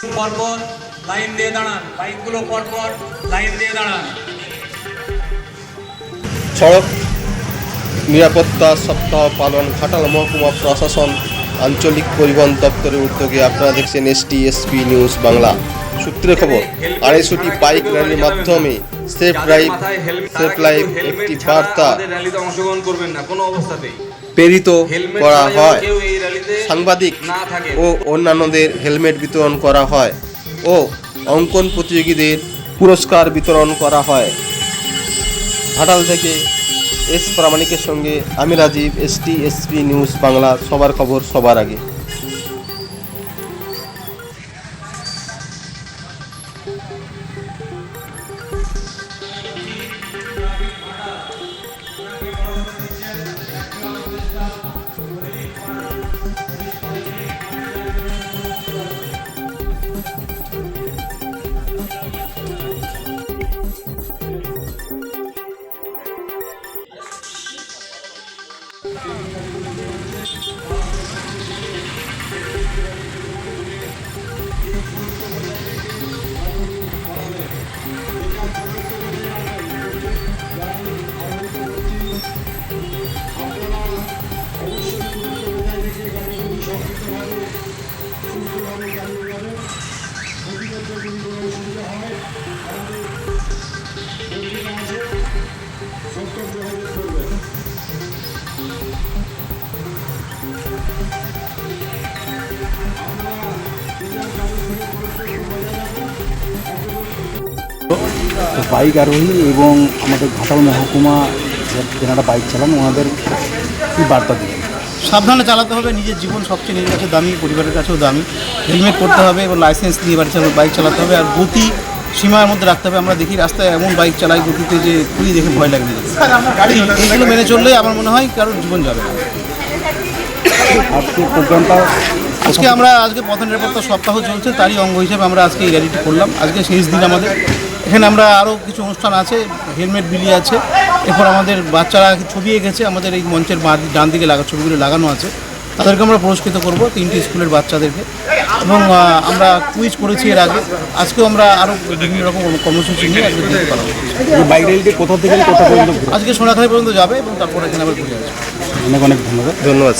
পরপর লাইন দিয়ে দাঁড়ান। বাইকগুলো পরপর লাইন দিয়ে দাঁড়ান। সড়ক নিরাপত্তা সপ্তাহ পালন ঘাটাল মহকুমা প্রশাসন আঞ্চলিক পরিবহন দপ্তরের উদ্যোগে আপনারা দেখছেন এসটি এসপি নিউজ বাংলা। সূত্রে খবর আড়াইশোটি বাইক র্যালির মাধ্যমে সেফ ড্রাইভ সেফ লাইফ একটি বার্তা র্যালিতে অংশগ্রহণ করবেন না কোনো অবস্থাতেই। প্রেরিত করা হয়। সাংবাদিক ও অন্যান্যদের হেলমেট বিতরণ করা হয় ও অঙ্কন প্রতিযোগীদের পুরস্কার বিতরণ করা হয়। ঘাটাল থেকে এস প্রামাণিকের সঙ্গে আমি Rajib ST SP news Bangla সবার খবর সবার আগে। বাইক আরোহী এবং আমাদের ঘাটাল মহকুমা যেনারা বাইক চালান ওনাদের কী বার্তা দিলেন সাবধানে চালাতে হবে নিজের জীবন সবচেয়ে নিজের কাছে দামি পরিবারের কাছেও দামি। হেলমেট পরতে হবে এবং লাইসেন্স নিয়ে বাড়ি চালাতে বাইক চালাতে হবে আর গতি সীমার মধ্যে রাখতে হবে। আমরা দেখি রাস্তায় এমন বাইক চালাই গতিতে যে খুবই দেখে ভয় লাগে এইগুলো মেনে চললে আমার মনে হয় কারোর জীবন যাবে না। আজকে আমরা আজকে পথ নিরাপত্তা সপ্তাহ চলছে তারই অঙ্গ হিসেবে আমরা আজকে এই র্যালিটি করলাম। আজকে শেষ দিন আমাদের। এখানে আমরা আরও কিছু অনুষ্ঠান আছে হেলমেট বিলি আছে। এরপর আমাদের বাচ্চারা ছবি এঁকেছে আমাদের এই মঞ্চের বাঁ ডান দিকে লাগা ছবিগুলো লাগানো আছে। তাদেরকে আমরা পুরস্কৃত করব তিনটি স্কুলের বাচ্চাদেরকে। এবং আমরা কুইজ করেছি এর আগে। আজকেও আমরা আরও বিভিন্ন রকম কর্মসূচি নিয়ে আজকে বাইক র্যালিটি কোথা থেকে কোথা পর্যন্ত আজকে সোনাখালি পর্যন্ত যাবে এবং তারপর এখানে আবার ঘুরে আসবে। অনেক অনেক ধন্যবাদ। ধন্যবাদ।